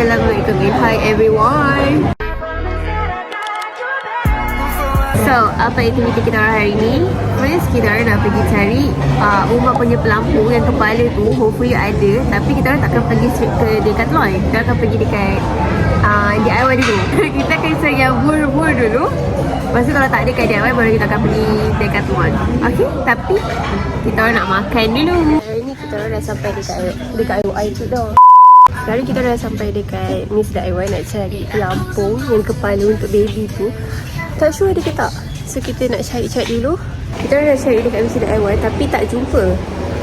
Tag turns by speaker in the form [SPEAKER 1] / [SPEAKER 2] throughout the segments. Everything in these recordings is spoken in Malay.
[SPEAKER 1] Assalamualaikum and hi everyone. So, apa aktiviti kita orang hari ni? First, kita orang nak pergi cari uh, rumah punya pelampung yang kepala tu hopefully ada tapi kita orang takkan pergi straight ke Decathlon. Kita akan pergi dekat uh, DIY dulu. kita akan cari yang wur-wur dulu. Lepas tu kalau tak ada kat DIY baru kita akan pergi Decathlon. Okay, tapi kita orang nak makan dulu. Hari ni kita orang dah sampai dekat dekat IOI tu dah. Sekarang kita dah sampai dekat Miss DIY nak cari pelampung yang kepala untuk baby tu. Tak sure ada ke tak? So kita nak cari-cari dulu. Kita dah cari dekat Miss DIY tapi tak jumpa.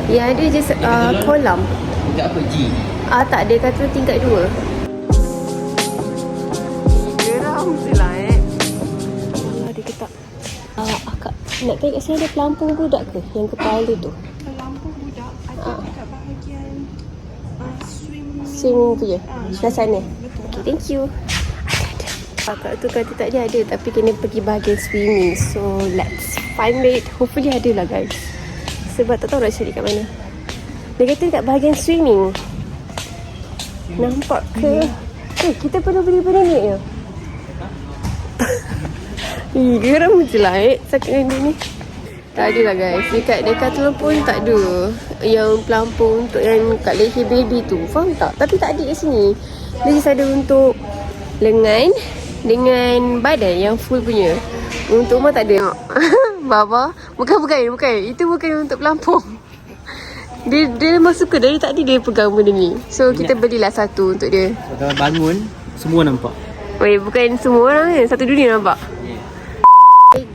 [SPEAKER 1] Yang ada je uh, kolam.
[SPEAKER 2] Tingkat apa? G?
[SPEAKER 1] Ah tak, dia kata tingkat dua. Geram je lah eh. Ada ke tak? Ah, akak nak tengok sini ada pelampung budak ke? Yang kepala tu.
[SPEAKER 3] Lampu budak ada
[SPEAKER 1] Ah.
[SPEAKER 3] dekat bahagian uh, swim
[SPEAKER 1] Swimming tu je.
[SPEAKER 3] Ah,
[SPEAKER 1] Sebelah sana. Okay, thank you. Ada, ada. Akak tu kata tak ada ada tapi kena pergi bahagian swimming. So let's find it. Hopefully ada lah guys. Sebab tak tahu nak cari kat mana. Dia kata dekat bahagian swimming. Nampak ke? Eh, kita perlu beli benda ni ya? Geram je lah eh. Sakit dengan dia ni. Tak ada lah guys. Dekat Decathlon pun tak ada. Yang pelampung untuk yang kat leher baby tu. Faham tak? Tapi tak ada kat sini. Dia just ada untuk lengan dengan badan yang full punya. Untuk rumah tak ada. Baba. Bukan, bukan. Bukan. Itu bukan untuk pelampung. Dia, dia memang suka dari tadi dia pegang benda ni. So kita belilah satu untuk dia.
[SPEAKER 2] Kalau bangun, semua nampak.
[SPEAKER 1] Weh, bukan semua orang kan. Satu dunia nampak.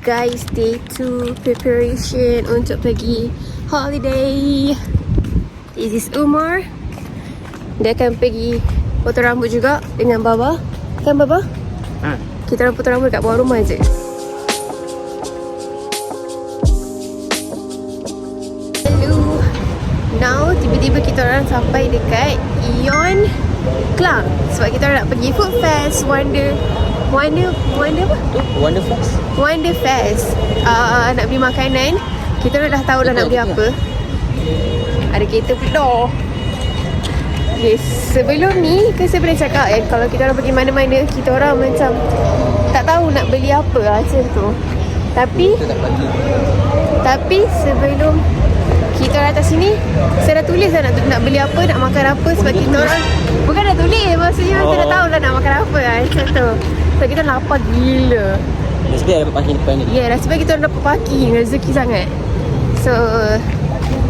[SPEAKER 1] Guys, day 2 preparation untuk pergi holiday. This is Umar. Dia akan pergi potong rambut juga dengan Baba. Kan Baba?
[SPEAKER 2] Ha.
[SPEAKER 1] Kita orang potong rambut kat bawah rumah je. Hello. Now, tiba-tiba kita orang sampai dekat Ion Club. Sebab kita orang nak pergi Food Fest, Wonder... Wonder... Wonder apa?
[SPEAKER 2] Wonder Fest?
[SPEAKER 1] Wonder Fest. Uh, nak beli makanan. Kita dah tahu dah nak beli apa. Ada kereta pula. Okay, sebelum ni kan saya pernah cakap eh kalau kita orang pergi mana-mana kita orang macam tak tahu nak beli apa lah macam tu. Tapi tapi sebelum kita orang atas sini saya dah tulis dah nak, nak beli apa, nak makan apa sebab kita orang bukan dah tulis maksudnya oh. kita dah
[SPEAKER 2] Oh.
[SPEAKER 1] tahu lah nak makan apa lah macam tu. Sebab kita lapar gila.
[SPEAKER 2] Nasib baik dapat parking depan ni.
[SPEAKER 1] Ya, yeah, nasib baik kita orang dapat parking rezeki sangat. So,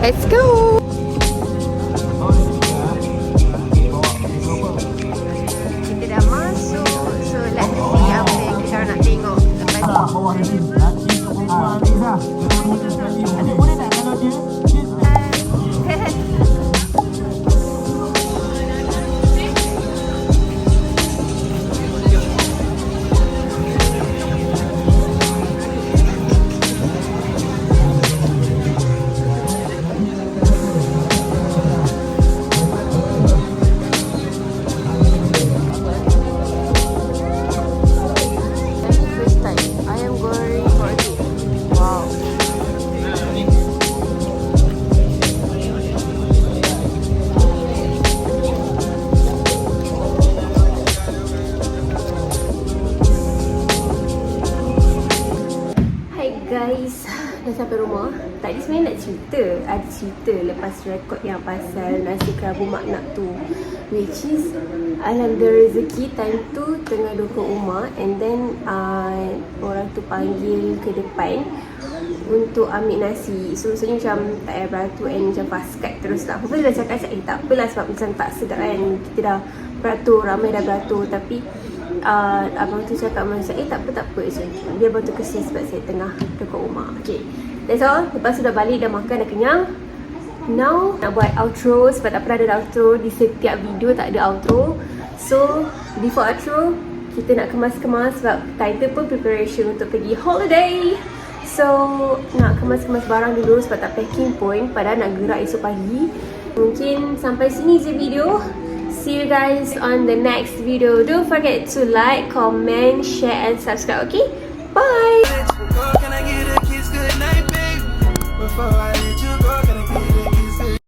[SPEAKER 1] let's go. Kita dah masuk. So, let's see apa yang kita orang nak tengok lepas ni. First guys, dah sampai rumah. Tadi sebenarnya nak cerita, ada cerita lepas rekod yang pasal nasi kerabu maknak tu. Which is, Alhamdulillah rezeki time tu tengah dukung rumah and then uh, orang tu panggil ke depan untuk ambil nasi. So maksudnya macam tak payah beratur and macam fast cut terus lah. Aku dah cakap cakap eh tak apalah sebab macam tak sedap kan. Kita dah beratur, ramai dah beratur tapi uh, abang tu cakap saya, eh tak apa tak apa je. Dia baru tu kesian sebab saya tengah dekat rumah. Okay. That's all. Lepas tu dah balik, dah makan, dah kenyang. Now nak buat outro sebab tak pernah ada outro di setiap video tak ada outro. So before outro kita nak kemas-kemas sebab title pun preparation untuk pergi holiday. So nak kemas-kemas barang dulu sebab tak packing pun padahal nak gerak esok pagi. Mungkin sampai sini je video. See you guys on the next video. Don't forget to like, comment, share and subscribe, okay? Bye!